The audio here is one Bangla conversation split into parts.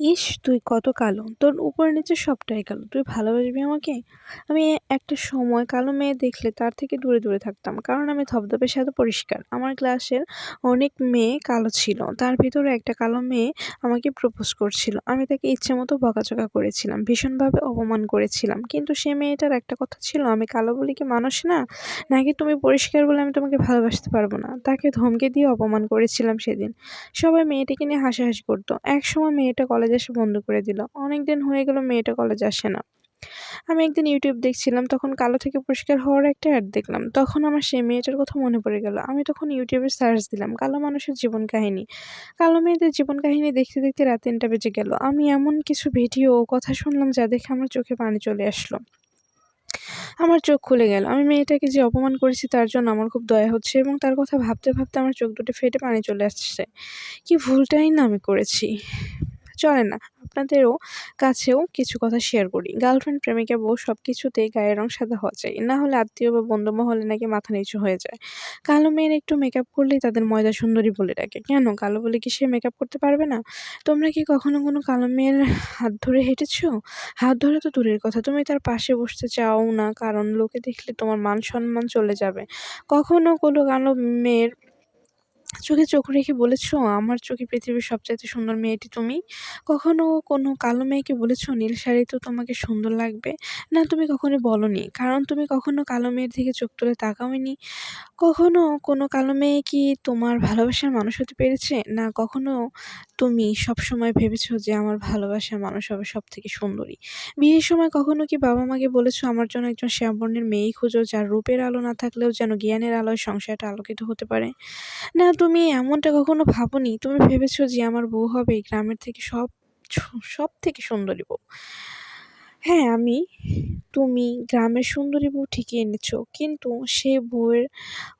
ইস, তুই কত কালো। তোর উপরে নিচে সবটাই কালো। তুই ভালোবাসবি আমাকে? আমি একটা সময় কালো মেয়ে দেখলে তার থেকে দূরে দূরে থাকতাম। কারণ আমি ধবধবের সাথে পরিষ্কার। আমার ক্লাসের অনেক মেয়ে কালো ছিল। তার ভিতরে একটা কালো মেয়ে আমাকে প্রপোজ করছিল। আমি তাকে ইচ্ছে মতো বকাচকা করেছিলাম, ভীষণভাবে অপমান করেছিলাম। কিন্তু সে মেয়েটার একটা কথা ছিল, আমি কালো বলি কি মানুষ না? নাকি তুমি পরিষ্কার বলে আমি তোমাকে ভালোবাসতে পারব না? তাকে ধমকে দিয়ে অপমান করেছিলাম সেদিন। সবাই মেয়েটিকে নিয়ে হাসাহাসি করতো। একসময় মেয়েটা কলেজে এসে বন্ধ করে দিল। অনেক দিন হয়ে গেল মেয়েটা কলেজ আসে না। আমি একদিন ইউটিউব দেখছিলাম, তখন কালো থেকে পরিষ্কার হওয়ার একটা অ্যাড দেখলাম। তখন আমার সেই মেয়েটার কথা মনে পড়ে গেল। আমি তখন ইউটিউবে সার্চ দিলাম, কালো মানুষের জীবন কাহিনী। কালো মেয়েদের জীবন কাহিনী দেখতে দেখতে রাত তিনটা বেজে গেল। আমি এমন কিছু ভিডিও ও কথা শুনলাম যা দেখে আমার চোখে পানি চলে আসলো। আমার চোখ খুলে গেল। আমি মেয়েটাকে যে অপমান করেছি তার জন্য আমার খুব দয়া হচ্ছে এবং তার কথা ভাবতে ভাবতে আমার চোখ দুটো ফেটে পানি চলে আসছে। কি ভুলটাই না আমি করেছি। চলে না। আপনাদেরও কাছেও কিছু কথা শেয়ার করি। গার্লফ্রেন্ড প্রেমিকা, বউ সব কিছুতেই গায়ের রং সাদা হওয়া চাই। না হলে আত্মীয় বা বন্ধু মহলে নাকি মাথা নিচু হয়ে যায়। কালো মেয়ের একটু মেকআপ করলেই তাদের ময়দা সুন্দরী বলে ডাকে। কেন? কালো বলে কি সে মেকআপ করতে পারবে না? তোমরা কি কখনো কোনো কালো মেয়ের হাত ধরে হেঁটেছো? হাত ধরে তো দূরের কথা। তুমি তার পাশে বসতে চাও না, কারণ লোকে দেখলে তোমার মান সম্মান চলে যাবে। কখনো কোনো কালো মেয়ের চোখে চোখ রেখে বলেছ, আমার চোখে পৃথিবীর সবচাইতে সুন্দর মেয়েটি তুমি? কখনো কোনো কালো মেয়েকে বলেছ, নীল শাড়ি তো তোমাকে সুন্দর লাগবে? না, তুমি কখনো বলনি। কারণ তুমি কখনো কালো মেয়ের দিকে চোখ তুলে তাকাওনি। কখনো কোনো কালো মেয়ে কি তোমার ভালোবাসার মানুষ হতে পেরেছে? না, কখনো তুমি সবসময় ভেবেছো যে আমার ভালোবাসার মানুষ হবে সব থেকে সুন্দরী? বিয়ের সময় কখনো কি বাবা মাকে বলেছ, আমার জন্য একজন শ্যামবর্ণের মেয়েই খুঁজো, যার রূপের আলো না থাকলেও যেন জ্ঞানের আলোয় সংসারটা আলোকিত হতে পারে না, তুমি এমনটা কখনো ভাবনি? তুমি ভেবেছো যে আমার বউ হবে গ্রামের থেকে সব সব থেকে সুন্দরী বউ। হ্যাঁ আমি। তুমি গ্রামের সুন্দরী বউ ঠিকই এনেছো, কিন্তু সে বউয়ের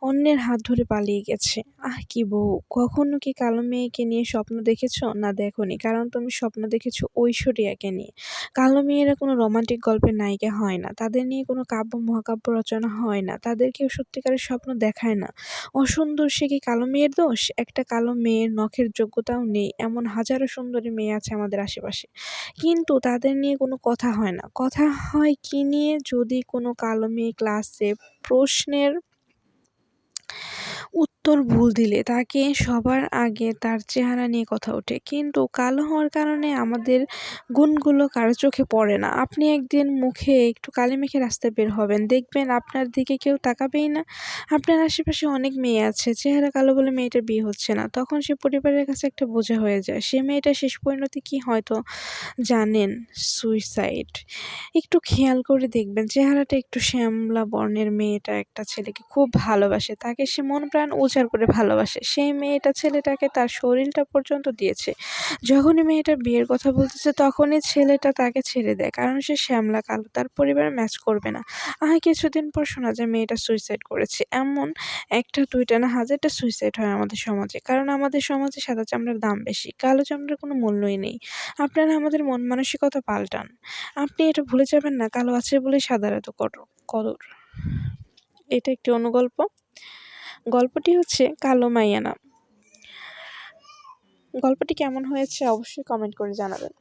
অন্যের হাত ধরে পালিয়ে গেছে। আহ, কি বউ? কখনো কি কালো মেয়েকে নিয়ে স্বপ্ন দেখেছ? না, দেখোনি। কারণ তুমি স্বপ্ন দেখেছ ঐশ্বরিয়াকে নিয়ে। কালো মেয়েরা কোনো রোমান্টিক গল্পের নায়িকা হয় না। তাদের নিয়ে কোনো কাব্য, মহাকাব্য রচনা হয় না। তাদের কেউ সত্যিকারের স্বপ্ন দেখায় না। অসুন্দর সে কি কালো মেয়ের দোষ? একটা কালো মেয়ের নখের যোগ্যতাও নেই। এমন হাজারো সুন্দরী মেয়ে আছে আমাদের আশেপাশে। কিন্তু তাদের নিয়ে কোনো কথা হয় না। কথা হয় কি নিয়ে? যদি কোনো কালো মেয়ে ক্লাসে প্রশ্নের উত্তর ভুল দিলে তাকে সবার আগে তার চেহারা নিয়ে কথা ওঠে। কিন্তু কালো হওয়ার কারণে আমাদের গুণগুলো কারও চোখে পড়ে না। আপনি একদিন মুখে একটু কালি মেখে রাস্তায় বের হবেন। দেখবেন আপনার দিকে কেউ তাকাবেই না। আপনার আশেপাশে অনেক মেয়ে আছে। চেহারা কালো বলে মেয়েটার বিয়ে হচ্ছে না। তখন সে পরিবারের কাছে একটা বোঝা হয়ে যায়। সে মেয়েটা শেষ পরিণতি কি হয়তো জানেন? সুইসাইড। একটু খেয়াল করে দেখবেন। চেহারাটা একটু শ্যামলা বর্ণের মেয়েটা একটা ছেলেকে খুব ভালোবাসে। তাকে সে মন প্রাণ উজাড় করে ভালোবাসে। সেই মেয়েটা ছেলেটাকে তার শরীরটা পর্যন্ত দিয়েছে। যখনই মেয়েটা বিয়ের কথা বলতেছে, তখনই ছেলেটা তাকে ছেড়ে দেয়। কারণ সে শ্যামলা কালো, তার পরিবারে ম্যাচ করবে না। আহ, কিছুদিন পর শোনা যায় মেয়েটা সুইসাইড করেছে। এমন একটা দুইটা না, হাজারটা সুইসাইড হয় আমাদের সমাজে। কারণ আমাদের সমাজে সাদা চামড়ার দাম বেশি, কালো চামড়ার কোনো মূল্যই নেই। আপনারা আমাদের মন মানসিকতা পাল্টান। আপনি এটা ভুলে যাবেন না, কালো আছে বলে বলেই সাদার এত কদর এটা একটি অনুগল্প। গল্পটি হচ্ছে কালো মাইয়ানা। গল্পটি কেমন হয়েছে অবশ্যই কমেন্ট করে জানাবেন।